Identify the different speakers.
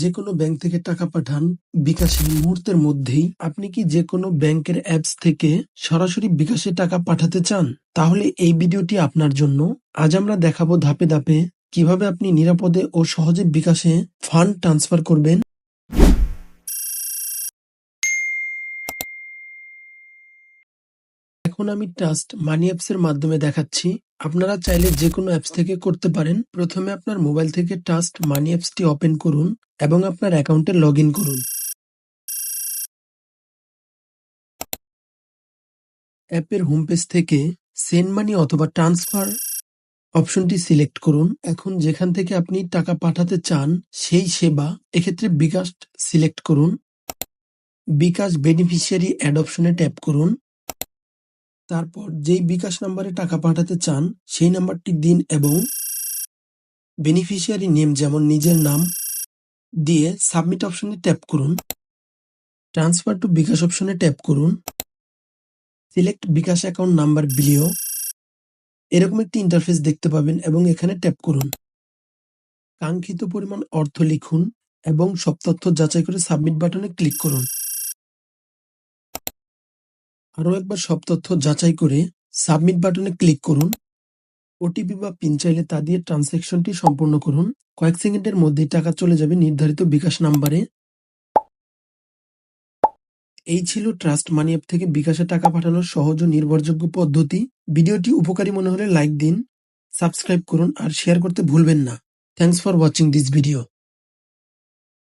Speaker 1: যে কোনো ব্যাংক থেকে টাকা পাঠান, বিকাশে মুহূর্তের মধ্যেই আপনি কি যে কোনো ব্যাংকের অ্যাপস থেকে সরাসরি বিকাশে টাকা পাঠাতে চান? তাহলে এই ভিডিওটি আপনার জন্য। আজ আমরা দেখাবো ধাপে ধাপে কীভাবে আপনি নিরাপদে ও সহজে বিকাশে ফান্ড ট্রান্সফার করবেন। এখন আমি ট্রাস্ট মানি অ্যাপস এর মাধ্যমে দেখাচ্ছি। আপনারা চাইলে যে কোনো অ্যাপস থেকে করতে পারেন। প্রথমে আপনার মোবাইল থেকে ট্রাস্ট মানি অ্যাপসটি ওপেন করুন এবং আপনার অ্যাকাউন্টে লগ করুন। অ্যাপের হোম পেজ থেকে সেন্ড মানি অথবা ট্রান্সফার অপশনটি সিলেক্ট করুন। এখন যেখান থেকে আপনি টাকা পাঠাতে চান, সেই সেবা এক্ষেত্রে বিকাশ সিলেক্ট করুন। বিকাশ বেনিফিশিয়ারি অ্যাড অপশনে ট্যাপ করুন। তারপর যেই বিকাশ নাম্বারে টাকা পাঠাতে চান, সেই নাম্বারটি দিন এবং বেনিফিশিয়ারি নেম যেমন নিজের নাম দিয়ে সাবমিট অপশনে ট্যাপ করুন। ট্রান্সফার টু বিকাশ অপশনে ট্যাপ করুন। সিলেক্ট বিকাশ অ্যাকাউন্ট নাম্বার বিলিও এরকম একটি ইন্টারফেস দেখতে পাবেন এবং এখানে ট্যাপ করুন। কাঙ্ক্ষিত পরিমাণ অর্থ লিখুন এবং সব তথ্য যাচাই করে সাবমিট বাটনে ক্লিক করুন। আরও একবার সব তথ্য যাচাই করে সাবমিট বাটনে ক্লিক করুন। ওটিপি বা পিন চাইলে তা দিয়ে ট্রানজ্যাকশনটি সম্পূর্ণ করুন। কয়েক সেকেন্ডের মধ্যেই টাকা চলে যাবে নির্ধারিত বিকাশ নাম্বারে। এই ছিল ট্রাস্ট মানি অ্যাপ থেকে বিকাশে টাকা পাঠানোর সহজ ও নির্ভরযোগ্য পদ্ধতি। ভিডিওটি উপকারী মনে হলে লাইক দিন, সাবস্ক্রাইব করুন আর শেয়ার করতে ভুলবেন না। Thanks for watching this video